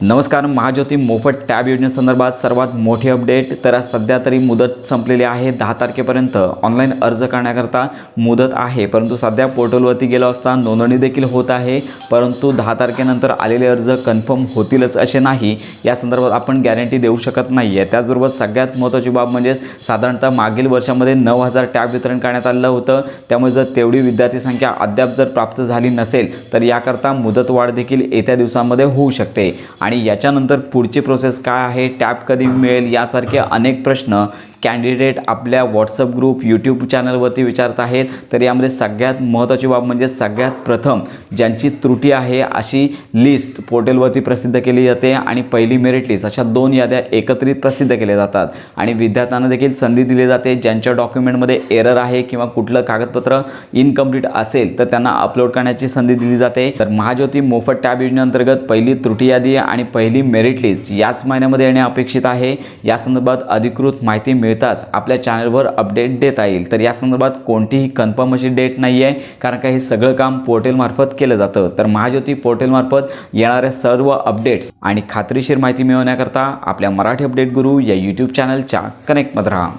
नमस्कार महाज्योती मोफत टॅब योजनेसंदर्भात सर्वात मोठी अपडेट. तर सध्या तरी मुदत संपलेली आहे. दहा तारखेपर्यंत ऑनलाईन अर्ज करण्याकरता मुदत आहे. परंतु सध्या पोर्टलवरती गेलो असता नोंदणी देखील होत आहे. परंतु दहा तारखेनंतर आलेले अर्ज कन्फर्म होतीलच असे नाही. या संदर्भात आपण गॅरंटी देऊ शकत नाही आहे त्याचबरोबर सगळ्यात महत्त्वाची बाब म्हणजे साधारणतः मागील वर्षामध्ये नऊ हजार टॅब वितरण करण्यात आलं होतं. त्यामुळे जर तेवढी विद्यार्थी संख्या अद्याप जर प्राप्त झाली नसेल तर याकरता मुदतवाढ देखील येत्या दिवसामध्ये होऊ शकते. आणि याच्यानंतर पुढची प्रोसेस काय आहे? टॅब कधी मिळेल? यासारखे अनेक प्रश्न कॅन्डिडेट आपल्या व्हॉट्सअप ग्रुप यूट्यूब चॅनलवरती विचारत आहेत. तर यामध्ये सगळ्यात महत्त्वाची बाब म्हणजे सगळ्यात प्रथम ज्यांची त्रुटी आहे अशी लिस्ट पोर्टलवरती प्रसिद्ध केली जाते आणि पहिली मेरिट लिस्ट अशा दोन याद्या एकत्रित प्रसिद्ध केल्या जातात. आणि विद्यार्थ्यांना देखील संधी दिली जाते. ज्यांच्या डॉक्युमेंटमध्ये एरर आहे किंवा कुठलं कागदपत्र इनकम्प्लीट असेल तर त्यांना अपलोड करण्याची संधी दिली जाते. तर महाज्योती मोफत टॅब योजनेअंतर्गत पहिली त्रुटी यादी आणि पहिली मेरिट लिस्ट याच महिन्यामध्ये येणे अपेक्षित आहे. या संदर्भात अधिकृत माहिती मिळताच आपल्या चॅनलवर अपडेट देता येईल. तर या संदर्भात कोणतीही कन्फर्म अशी डेट नाही आहे कारण का हे सगळं काम पोर्टलमार्फत केलं जातं. तर महाज्योती पोर्टलमार्फत येणाऱ्या सर्व अपडेट्स आणि खात्रीशीर माहिती मिळवण्याकरता आपल्या मराठी अपडेट गुरु या यूट्यूब चॅनलच्या कनेक्टमध्ये राहा.